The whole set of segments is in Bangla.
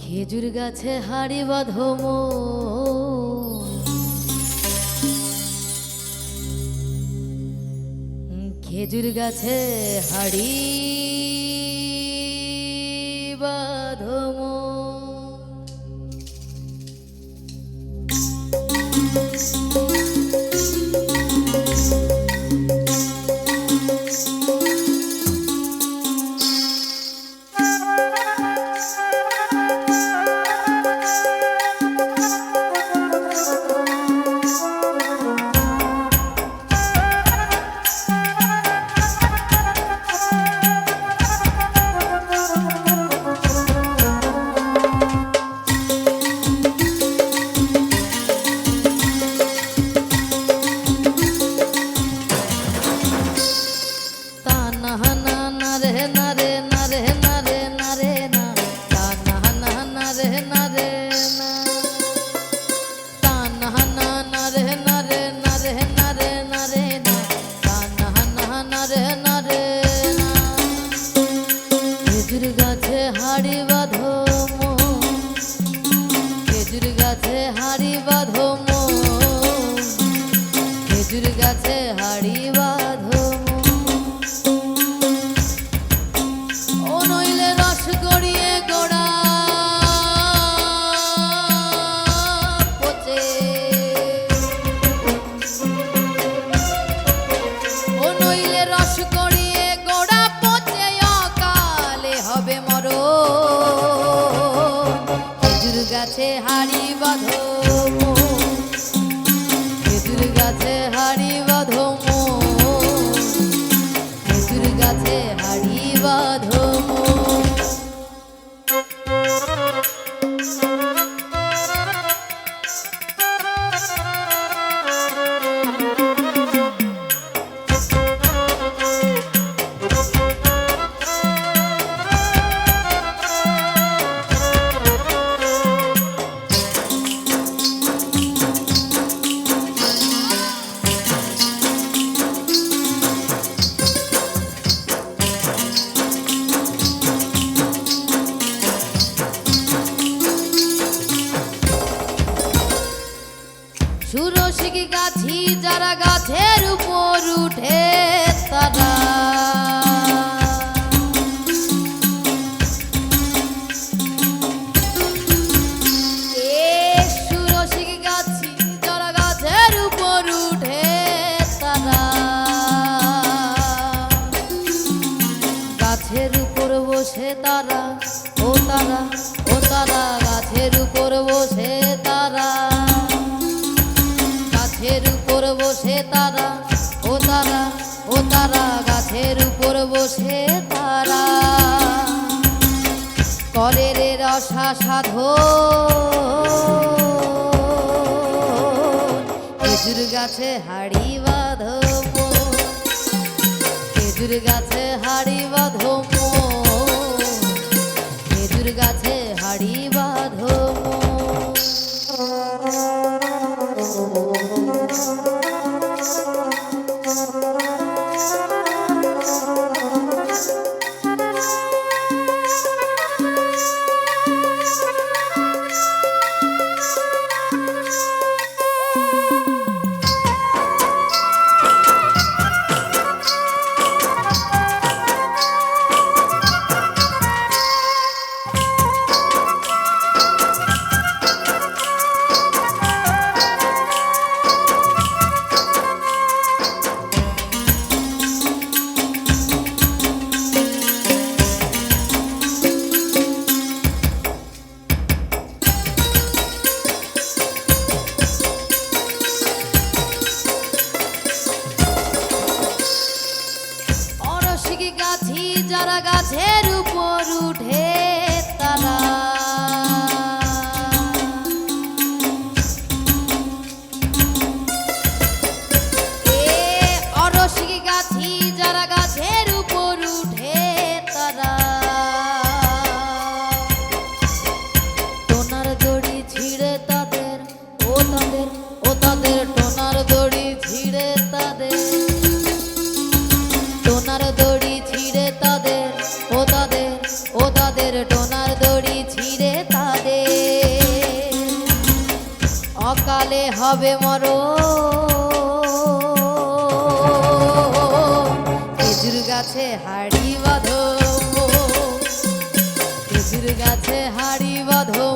খেজুর গাছে হাড়ি বাঁধম খেজুর গাছে হাড়ি বাধম thank you அதுவா সুরসিক গাছি যারা গাছের উপর উঠে তারা। দশা সাধো। খেজুর গাছে হাড়ি বাঁধব। খেজুর গাছে হাড়ি বাঁধব। গাছের ও তাদের টোনার দড়ি ছিঁড়ে তাদের। অকালে হবে মর। খেজুর গাছে হাড়ি বাঁধো। খেজুর গাছে হাড়ি বাঁধো।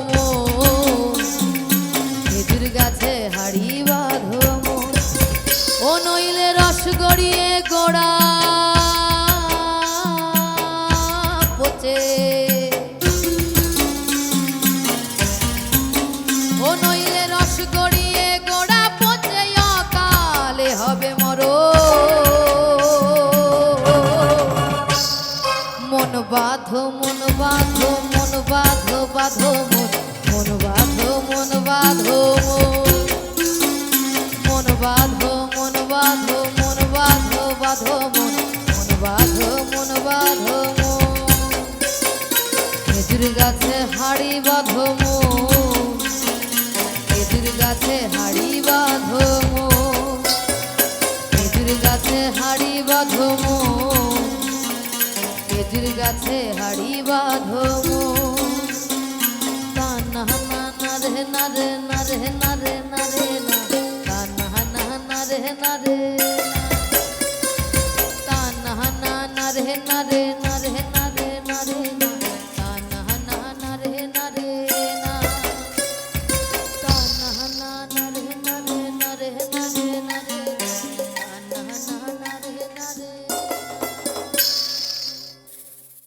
খেজুর গাছে হাড়ি ও নইলে রস গড়িয়ে গোড়া বাঁধো মন বাঁধো মন, বাঁধো বাঁধো মন মন, বাঁধো মন বাঁধো মন। বাঁধো মন বাঁধো মন, বাঁধো বাঁধো মন মন, বাঁধো মন, বাঁধো খেজুর গাছে হাড়ি বাঁধো মন, খেজুর গাছে হাড়ি বাঁধো মন। খেজুর গাছে হাড়ি বাঁধো। তা না রে না রে না রে না রে না রে, না তা না না না রে না রে।